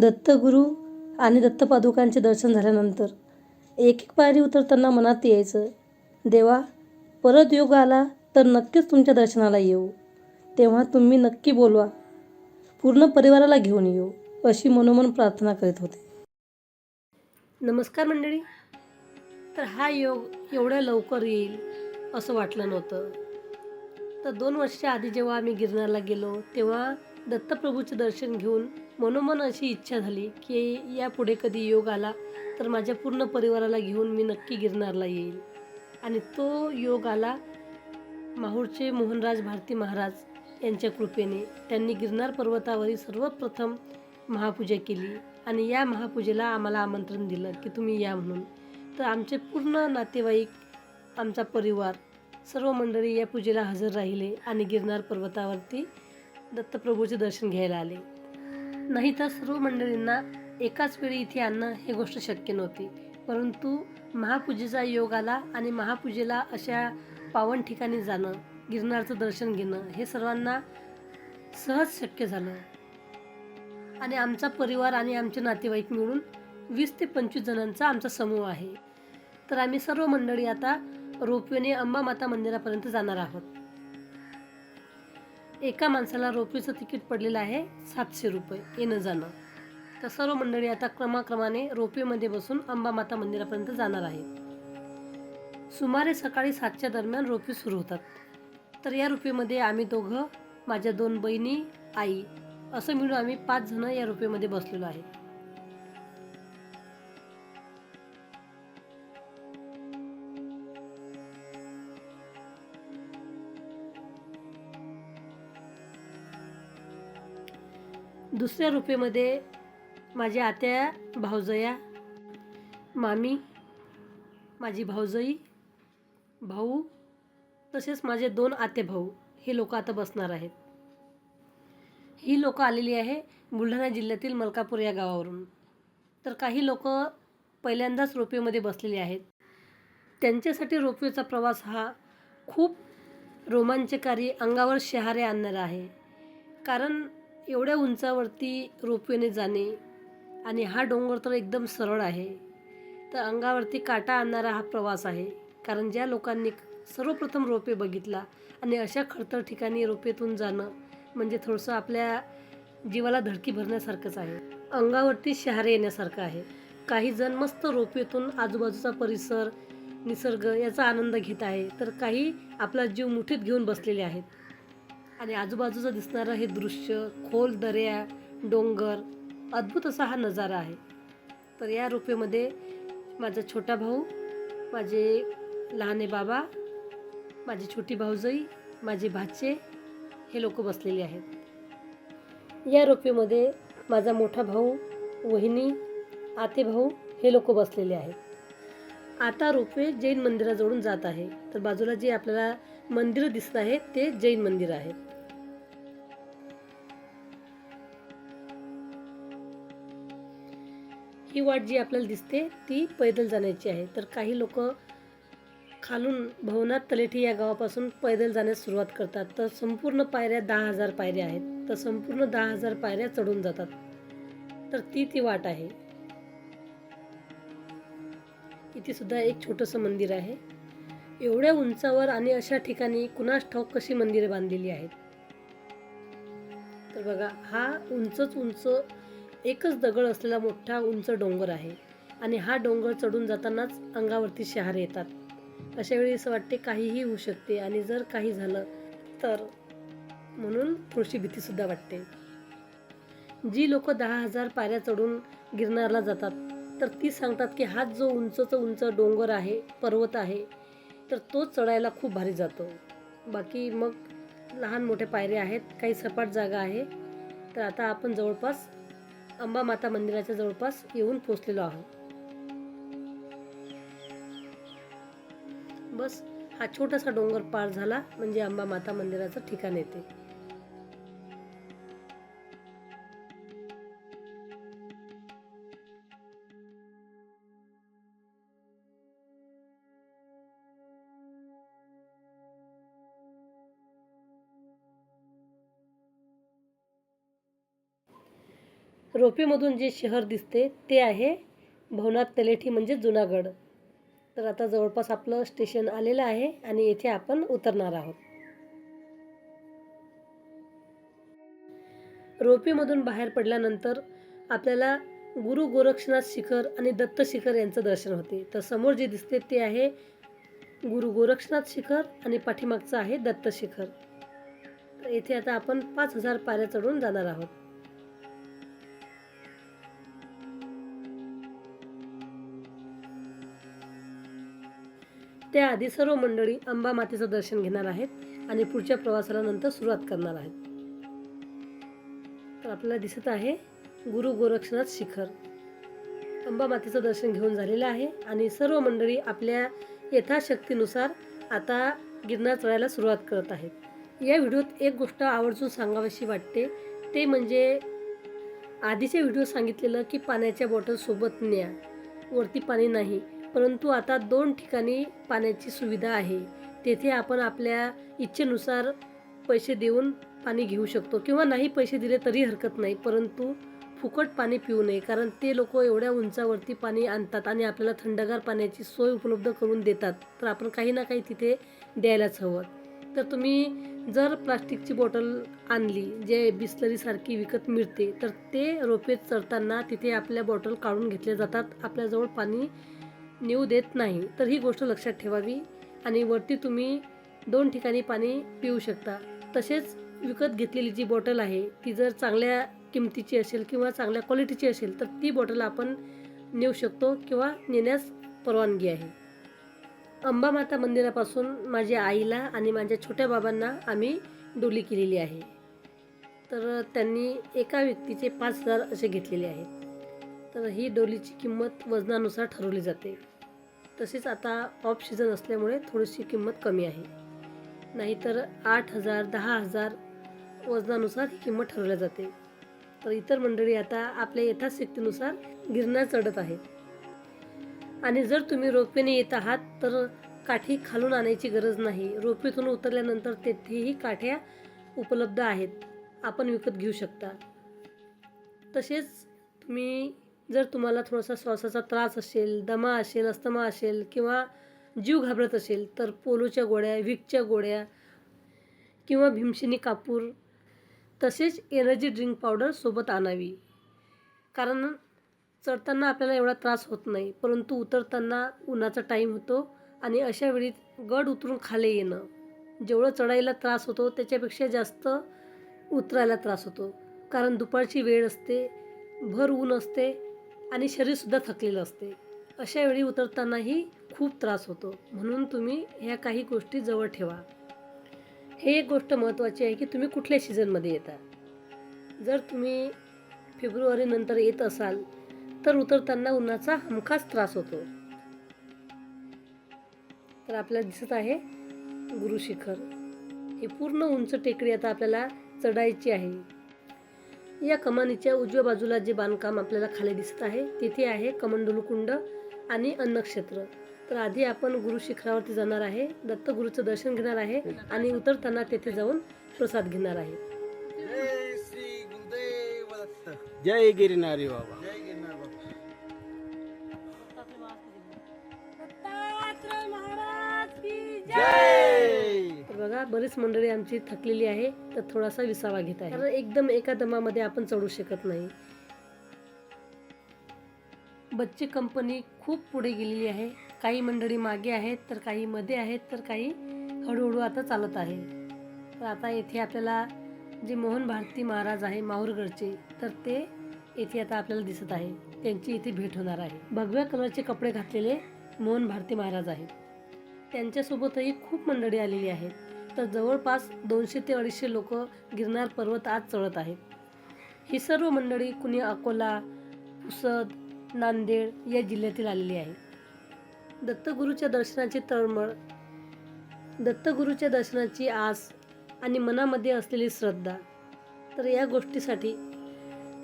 दत्तगुरू आणि दत्तपादुकांचे दर्शन झाल्यानंतर एक एक पायरी उतरताना मनात यायचं देवा परत योग आला तर नक्कीच तुमच्या दर्शनाला येऊ. तेव्हा तुम्ही नक्की बोलवा. पूर्ण परिवाराला घेऊन येऊ अशी मनोमन प्रार्थना करीत होते. नमस्कार मंडळी. तर हा योग एवढ्या लवकर येईल असं वाटलं नव्हतं. तर दोन वर्षाच्या आधी जेव्हा आम्ही गिरनारला गेलो तेव्हा दत्तप्रभूचे दर्शन घेऊन मनोमन अशी इच्छा झाली की यापुढे कधी योग आला तर माझ्या पूर्ण परिवाराला घेऊन मी नक्की गिरनारला येईल. आणि तो योग आला माहूरचे मोहनराज भारती महाराज यांच्या कृपेने. त्यांनी गिरनार पर्वतावरील सर्वप्रथम महापूजा केली आणि या महापूजेला आम्हाला आमंत्रण दिलं की तुम्ही या म्हणून. तर आमचे पूर्ण नातेवाईक आमचा परिवार सर्व मंडळी या पूजेला हजर राहिले आणि गिरनार पर्वतावरती दत्तप्रभूचे दर्शन घ्यायला आले. नाही तर सर्व मंडळींना एकाच वेळी इथे आणणं हे गोष्ट शक्य नव्हती. परंतु महापूजेचा योग आला आणि महापूजेला अशा पावन ठिकाणी जाणं गिरनारचं दर्शन घेणं हे सर्वांना सहज शक्य झालं. आणि आमचा परिवार आणि आमचे नातेवाईक मिळून वीस ते पंचवीस जणांचा आमचा समूह आहे. तर आम्ही सर्व मंडळी आता रोपवेने अंबा माता मंदिरापर्यंत जाणार आहोत. एका माणसाला रोपवेचं तिकीट पडलेलं आहे सातशे रुपये. येणं जाणं. तर सर्व मंडळी आता क्रमाक्रमाने रोपवेमध्ये बसून अंबामाता मंदिरापर्यंत जाणार आहेत सुमारे सकाळी सातच्या दरम्यान रोपवे सुरू होतात. तर या रोपवेमध्ये आम्ही दोघं माझ्या दोन बहिणी आई असं मिळून आम्ही पाच जणं या रोपवेमध्ये बसलेलो आहे. दुसऱ्या रुपेमध्ये माझ्या आत्या भाऊजया मामी माझी भाऊजई भाऊ तसेच माझे दोन आते भाऊ हे लोक आता बसणार आहेत. ही लोक आलेली आहे बुलढाणा जिल्ह्यातील मलकापूर या गावावरून. तर काही लोक पहिल्यांदाच रोपवेमध्ये बसलेले आहेत. त्यांच्यासाठी रोपवेचा प्रवास हा खूप रोमांचकारी अंगावर शहारे आणणारा आहे. कारण एवढ्या उंचावरती रोपवेने जाणे आणि हा डोंगर तर एकदम सरळ आहे. तर अंगावरती काटा आणणारा हा प्रवास आहे. कारण ज्या लोकांनी सर्वप्रथम रोपे बघितला आणि अशा खडतर ठिकाणी रोपेतून जाणं म्हणजे थोडंसं आपल्या जीवाला धडकी भरण्यासारखंच आहे. अंगावरती शहारे येण्यासारखं आहे. काही जण मस्त रोपेतून आजूबाजूचा परिसर निसर्ग याचा आनंद घेत आहे. तर काही आपला जीव मुठीत घेऊन बसलेले आहेत. आणि आजूबाजूचं दिसणारं हे दृश्य खोल दऱ्या डोंगर अद्भुत असा हा नजारा आहे. तर या रोपेमध्ये माझा छोटा भाऊ माझे लहाने बाबा माझी छोटी भाऊजई माझे भाचे हे लोक बसलेले आहेत. या रोपेमध्ये माझा मोठा भाऊ वहिनी आते भाऊ हे लोक बसलेले आहेत. आता रोपवे जैन मंदिराजवळून जात आहे. तर बाजूला जे आपल्याला मंदिरं दिसत आहे ते जैन मंदिर आहे. ही वाट जी आपल्याला दिसते ती पैदल जाण्याची आहे. तर काही लोक खालून भवनाथ तलेठी या गावापासून पैदल जाण्यास सुरुवात करतात. तर संपूर्ण पायऱ्या दहा हजार पायऱ्या आहेत. तर संपूर्ण दहा हजार पायऱ्या चढून जातात. तर ती ती वाट आहे. इथे सुद्धा एक छोटंसं मंदिर आहे. एवढ्या उंचावर आणि अशा ठिकाणी कुणास ठाऊक कशी मंदिरे बांधलेली आहेत? तर बघा हा उंचच उंच एकच दगड असलेला मोठा उंच डोंगर आहे आणि हा डोंगर चढून जातानाच अंगावरती शहारे येतात. अशा वेळी असं वाटते काहीही होऊ शकते आणि जर काही झालं तर म्हणून थोडीशी भीतीसुद्धा वाटते. जी लोक दहा हजार पायऱ्या चढून गिरनारला जातात तर ती सांगतात की हा जो उंचचा उंच डोंगर आहे पर्वत आहे तर तो चढायला खूप भारी जातो. बाकी मग लहान मोठ्या पायऱ्या आहेत काही सपाट जागा आहे तर आता आपण जवळपास अंबा माता मंदिराच्या जवळपास येऊन पोचलेलो आहोत. बस हा छोटासा डोंगर पार झाला म्हणजे अंबा माता मंदिराचं ठिकाण येते. रोपेमधून जे शहर दिसते ते आहे भवनाथ तलेठी म्हणजे जुनागड. तर आता जवळपास आपलं स्टेशन आलेलं आहे आणि येथे आपण उतरणार आहोत. रोपेमधून बाहेर पडल्यानंतर आपल्याला गुरु गोरक्षनाथ शिखर आणि दत्त शिखर यांचं दर्शन होते. तर समोर जे दिसते ते आहे गुरु गोरक्षनाथ शिखर आणि पाठीमागचं आहे दत्त शिखर. तर येथे आता आपण पाच हजार पायऱ्या चढून जाणार आहोत. त्याआधी सर्व मंडळी अंबा मातेचं दर्शन घेणार आहेत आणि पुढच्या प्रवासाला नंतर सुरुवात करणार आहेत. तर आपल्याला दिसत आहे गुरु गोरक्षनाथ शिखर. अंबा मातेचं दर्शन घेऊन झालेलं आहे आणि सर्व मंडळी आपल्या यथाशक्तीनुसार आता गिरनार चढायला सुरुवात करत आहेत. या व्हिडिओत एक गोष्ट आवर्जून सांगावीशी वाटते. ते म्हणजे आधीच्या व्हिडिओ सांगितलेलं की पाण्याच्या बॉटलसोबत न्या. वरती पाणी नाही. परंतु आता दोन ठिकाणी पाण्याची सुविधा आहे. तेथे आपण आपल्या इच्छेनुसार पैसे देऊन पाणी घेऊ शकतो किंवा नाही पैसे दिले तरी हरकत नाही परंतु फुकट पाणी पिऊ नये कारण ते लोक एवढ्या उंचावरती पाणी आणतात आणि आपल्याला थंडगार पाण्याची सोय उपलब्ध करून देतात तर आपण काही ना काही तिथे द्यायलाच हवं. तर तुम्ही जर प्लास्टिकची बॉटल आणली जे बिस्लरीसारखी विकत मिळते तर ते रोपे चढताना तिथे आपल्या बॉटल काढून घेतले जातात. आपल्याजवळ पाणी नेऊ देत नाही तर ही गोष्ट लक्षात ठेवावी आणि वरती तुम्ही दोन ठिकाणी पाणी पिऊ शकता. तसेच विकत घेतलेली जी बॉटल आहे ती जर चांगल्या किमतीची असेल किंवा चांगल्या क्वालिटीची असेल तर ती बॉटल आपण नेऊ शकतो किंवा नेण्यास परवानगी आहे. अंबामाता मंदिरापासून माझ्या आईला आणि माझ्या छोट्या बाबांना आम्ही डोली केलेली आहे. तर त्यांनी एका व्यक्तीचे पाच हजार असे घेतलेले आहेत. तर ही डोलीची किंमत वजनानुसार ठरवली जाते. तसेच आता ऑफ सीझन असल्यामुळे थोडीशी किंमत कमी आहे. नाहीतर आठ हजार दहा हजार वजनानुसार ही किंमत ठरवल्या जाते. तर इतर मंडळी आता आपल्या यथाशक्तीनुसार गिरणार चढत आहेत. आणि जर तुम्ही रोपवेने येत आहात तर काठी खालून आणायची गरज नाही. रोपवेतून उतरल्यानंतर तेथेही काठ्या उपलब्ध आहेत. आपण विकत घेऊ शकता. तसेच तुम्ही जर तुम्हाला थोडासा श्वासाचा त्रास असेल दमा असेल अस्थमा असेल किंवा जीव घाबरत असेल तर पोलोच्या गोळ्या विकच्या गोळ्या किंवा भीमशिनी कापूर तसेच एनर्जी ड्रिंक पावडर सोबत आणावी. कारण चढताना आपल्याला एवढा त्रास होत नाही परंतु उतरताना उन्हाचा टाईम होतो आणि अशा वेळी गड उतरून खाली येणं. जेवढं चढायला त्रास होतो त्याच्यापेक्षा जास्त उतरायला त्रास होतो. कारण दुपारची वेळ असते भर ऊन असते आणि शरीरसुद्धा थकलेलं असते. अशा वेळी उतरतानाही खूप त्रास होतो. म्हणून तुम्ही ह्या काही गोष्टी जवळ ठेवा. हे एक गोष्ट महत्त्वाची आहे की तुम्ही कुठल्या सीझनमध्ये येता? जर तुम्ही फेब्रुवारीनंतर येत असाल तर उतरताना उन्हाचा हमखास त्रास होतो. तर आपल्याला दिसत आहे गुरुशिखर. हे पूर्ण उंच टेकडी आता आपल्याला चढायची आहे. या कमानीच्या उजव्या बाजूला जे बांधकाम आपल्याला खाली दिसत आहे तेथे आहे कमंडलू कुंड आणि अन्नक्षेत्र. तर आधी आपण गुरु शिखरावरती जाणार आहे दत्तगुरूचं दर्शन घेणार आहे आणि उतरताना तेथे जाऊन प्रसाद घेणार आहे. जय श्री गुरुदेव दत्त जय गिरनारी बाबा जय गिरनार बाबा जय तर बघा बरीच मंडळी आमची थकलेली आहे तर थोडासा विसावा घेत आहे. कारण एकदम एका दमामध्ये आपण चढू शकत नाही. बच्चे कंपनी खूप पुढे गेलेली आहे. काही मंडळी मागे आहेत तर काही मध्ये आहेत तर काही हळूहळू आता चालत आहे. तर आता येथे आपल्याला जे मोहन भारती महाराज आहे माहूरगडचे तर ते येथे आता आपल्याला दिसत आहे. त्यांची इथे भेट होणार आहे. भगव्या कलरचे कपडे घातलेले मोहन भारती महाराज आहेत. त्यांच्यासोबतही खूप मंडळी आलेली आहेत. तर जवळपास दोनशे ते अडीचशे लोक गिरनार पर्वत आज चढत आहेत. ही सर्व मंडळी कुणी अकोला पुसद नांदेड या जिल्ह्यातील आलेली आहे. दत्तगुरूच्या दर्शनाची तळमळ दत्तगुरूच्या दर्शनाची आस आणि मनामध्ये असलेली श्रद्धा. तर या गोष्टीसाठी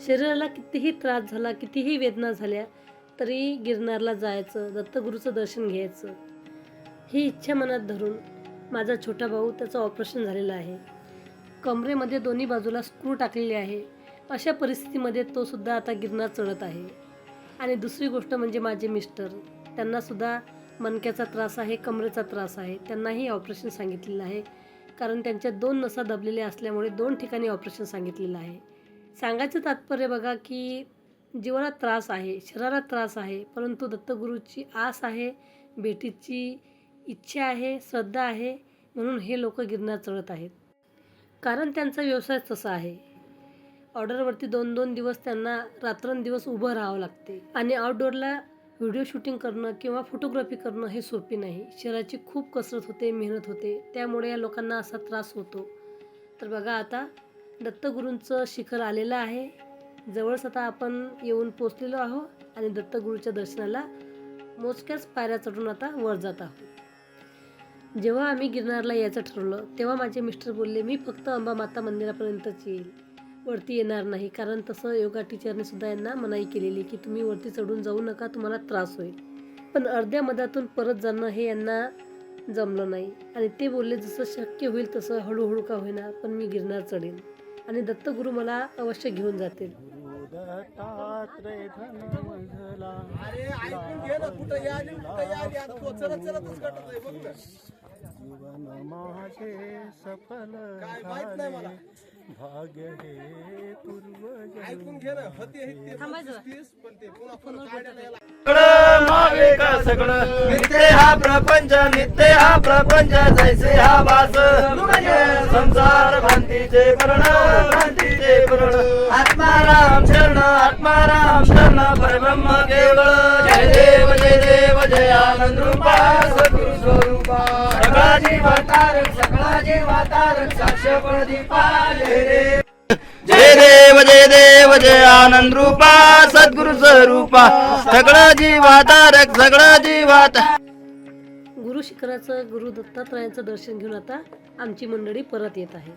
शरीराला कितीही त्रास झाला कितीही वेदना झाल्या तरी गिरनारला जायचं दत्तगुरूचं दर्शन घ्यायचं ही इच्छा मनात धरून माझा छोटा भाऊ त्याचं ऑपरेशन झालेलं आहे. कमरेमध्ये दोन्ही बाजूला स्क्रू टाकलेले आहे. अशा परिस्थितीमध्ये तो सुद्धा आता गिरनार चढत आहे. आणि दुसरी गोष्ट म्हणजे माझे मिस्टर त्यांनासुद्धा मणक्याचा त्रास आहे कमरेचा त्रास आहे. त्यांनाही ऑपरेशन सांगितलेलं आहे. कारण त्यांच्या दोन नसा दबलेल्या असल्यामुळे दोन ठिकाणी ऑपरेशन सांगितलेलं आहे. सांगायचं तात्पर्य बघा की जीवाला त्रास आहे शरीराला त्रास आहे परंतु दत्तगुरूची आस आहे बेटीची इच्छा आहे श्रद्धा आहे म्हणून हे लोक गिरणार चढत आहेत. कारण त्यांचा व्यवसाय तसा आहे. ऑर्डरवरती दोन दोन दिवस त्यांना रात्रंदिवस उभं राहावं लागते. आणि आउटडोअरला व्हिडिओ शूटिंग करणं किंवा फोटोग्राफी करणं हे सोपी नाही. शरीराची खूप कसरत होते मेहनत होते. त्यामुळे या लोकांना असा त्रास होतो. तर बघा आता दत्तगुरूंचं शिखर आलेलं आहे. जवळच आता आपण येऊन पोचलेलो आहोत आणि दत्तगुरूच्या दर्शनाला मोजक्याच पायऱ्या चढून आता वर जात आहोत. जेव्हा आम्ही गिरनारला यायचं ठरवलं तेव्हा माझे मिस्टर बोलले मी फक्त अंबा माता मंदिरापर्यंतच येईल. वरती येणार नाही. कारण तसं योगा टीचरने सुद्धा यांना मनाई केलेली की तुम्ही वरती चढून जाऊ नका तुम्हाला त्रास होईल. पण अर्ध्या मधातून परत जाणं हे यांना जमलं नाही. आणि ते बोलले जसं शक्य होईल तसं हळूहळू का होईना पण मी गिरनार चढेन. आणि दत्तगुरू मला अवश्य घेऊन जातील. दत्तात्रय धनंजला. अरे ऐकून घे ना कुठं या आणि कुठं या आणि आता तो चलत चलतच कटत आहे बघ ना. जीवन माझे सफल काय माहीत नाही मला. झाले भाग्य हे पूर्वज ऐकून घे ना हती आहे ते पण ते पुन्हा पुन्हा काढायला मागे का सगळं. नित्य हा प्रपंच नित्य हा प्रपंच जैसे हा वास. संसार भ्रांतीचे परण भ्रांतीचे परण आत्माराम शरण आत्माराम शरण परब्रह्म केवळ. जय देव जय देव जय आनंद रूपा सद्गुरु स्वरूपा. सगळा जीवा तारक सगळा जीवा तारक साक्ष प्रदीपा जय देव जय देव जय देव जय आनंद रूपा सद्गुरु स्वरूपा सगळं जीवा तारक सगळं जीवा गुरु शिखराचं गुरु दत्तात्रयाचं दर्शन घेऊन आता आमची मंडळी परत येत आहे.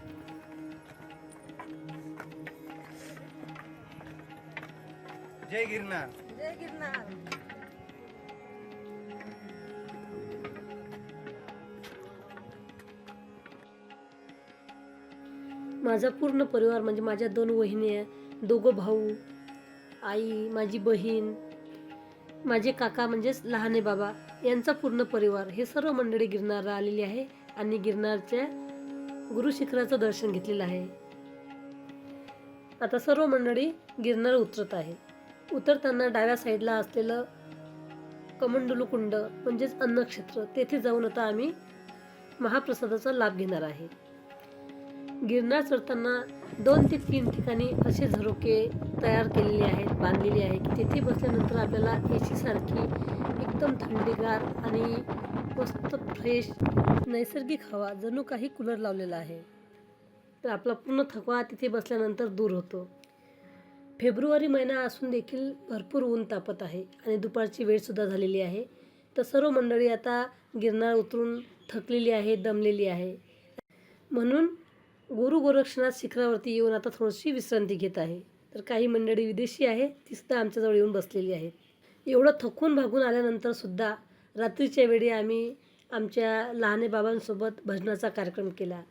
जय गिरनार. माझा पूर्ण परिवार म्हणजे माझ्या दोन वहिनी आहे दोघं भाऊ आई माझी बहीण माझे काका म्हणजेच लहाने बाबा यांचा पूर्ण परिवार. हे सर्व मंडळी गिरनारला आलेली आहे आणि गिरनारच्या गुरु शिखराचं दर्शन घेतलेलं आहे. आता सर्व मंडळी गिरनार उतरत आहे. उतरताना डाव्या साईडला असलेलं कमंडलू कुंड म्हणजेच अन्नक्षेत्र तेथे जाऊन आता आम्ही महाप्रसादाचा लाभ घेणार आहे. गिरनार चढताना दोन ते तीन ठिकाणी असे झरोके तयार केलेले आहेत बांधलेले आहे तिथे बसल्यानंतर आपल्याला ए सारखी एकदम थंडीगार आणि मस्त फ्रेश नैसर्गिक हवा जणू काही कूलर लावलेला आहे. तर आपला पूर्ण थकवा तिथे बसल्यानंतर दूर होतो. फेब्रुवारी महिना असून देखील भरपूर ऊन तापत आहे आणि दुपारची वेळसुद्धा झालेली आहे. तर सर्व मंडळी आता गिरनार उतरून थकलेली आहे दमलेली आहे. म्हणून गुरु गोरक्षनाथ शिखरावरती येऊन आता थोडीशी विश्रांती घेत आहे. तर काही मंडळी विदेशी आहे तीसुद्धा आमच्याजवळ येऊन बसलेली आहेत. एवढं थकून भागून आल्यानंतर सुद्धा रात्रीच्या वेळी आम्ही आमच्या लहाने बाबांसोबत भजनाचा कार्यक्रम केला.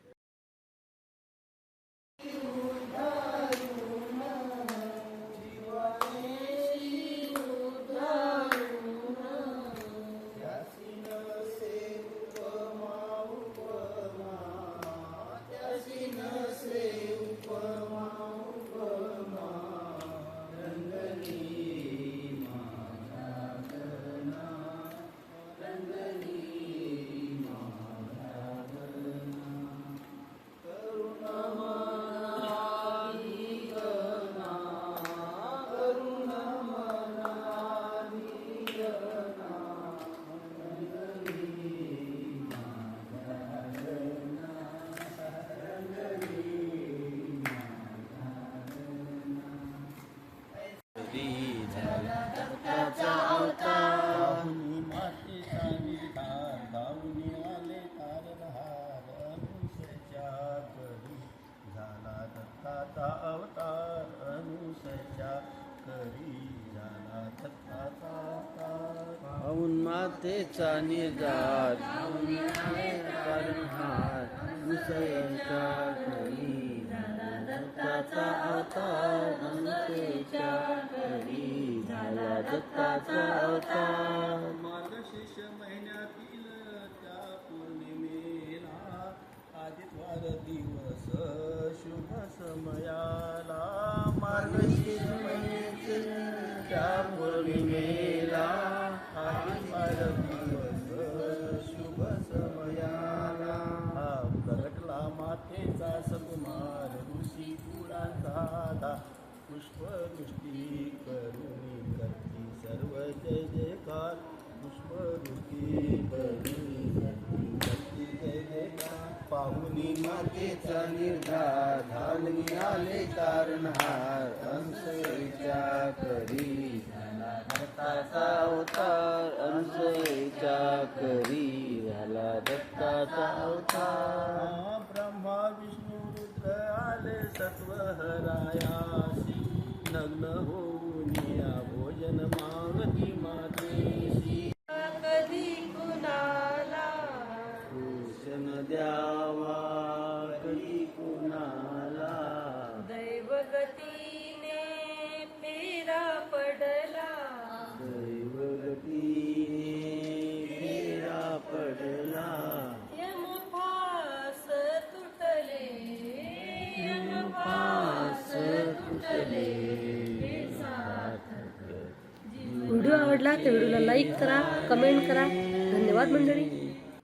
धावनी मातेचा निर्धार धावनी आले तारधार अनुसच्या करी झाला दत्ताचा अवतार अनुसच्या करी झाला दत्ताचा अवतार धावून मातेचा निर्धार अंशेच्या झाला दत्ताचा अवतार? मार्गशीर्ष महिन्यातील त्या पौर्णिमेला आदित्वार दिवस शुभ समयाला मार्गशीर्ष पुष्पवृष्टी करुणी करती सर्व जय जयकार. पुष्पवृष्टी करुणी करती करती जय जयकार. पाहुनी मातेचा निर्धार धावून आले तारणहार अंशेच्या करी झाला दत्ताचा अवतार. अंशेच्या करी झाला दत्ताचा अवतार. ब्रह्मा विष्णू रुद्र आले सत्वहरायासी. नग्न होऊन या भोजन मागती मातेशी कधी कुणाला भूषण द्यावा व्हिडिओ व्हिडिओला लाईक करा कमेंट करा. धन्यवाद मंडळी.